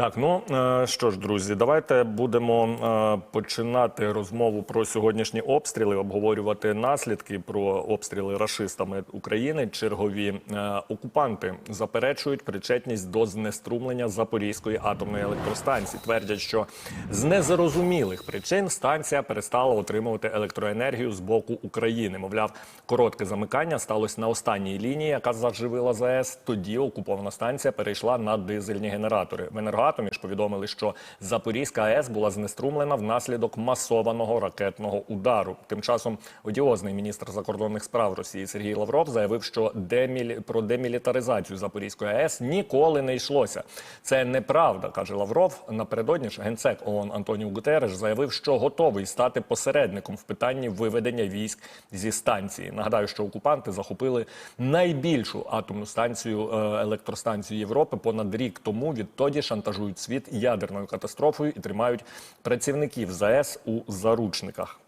Так, ну е, що ж, друзі, давайте будемо е, починати розмову про сьогоднішні обстріли, обговорювати наслідки про обстріли рашистами України. Чергові е, окупанти заперечують причетність до знеструмлення Запорізької атомної електростанції. Твердять, що з незрозумілих причин станція перестала отримувати електроенергію з боку України. Мовляв, коротке замикання сталося на останній лінії, яка заживила ЗАЕС. Тоді окупована станція перейшла на дизельні генератори. В Енергоатомі ж повідомили, що Запорізька АЕС була знеструмлена внаслідок масованого ракетного удару. Тим часом одіозний міністр закордонних справ Росії Сергій Лавров заявив, що демілі... про демілітаризацію Запорізької АЕС ніколи не йшлося. Це неправда, каже Лавров. Напередодні ж генсек ООН Антоніо Гутереш заявив, що готовий стати посередником в питанні виведення військ зі станції. Нагадаю, що окупанти захопили найбільшу атомну станцію е, електростанцію Європи понад рік тому. Відтоді шантажують світ ядерною катастрофою і тримають працівників ЗАЕС у заручниках.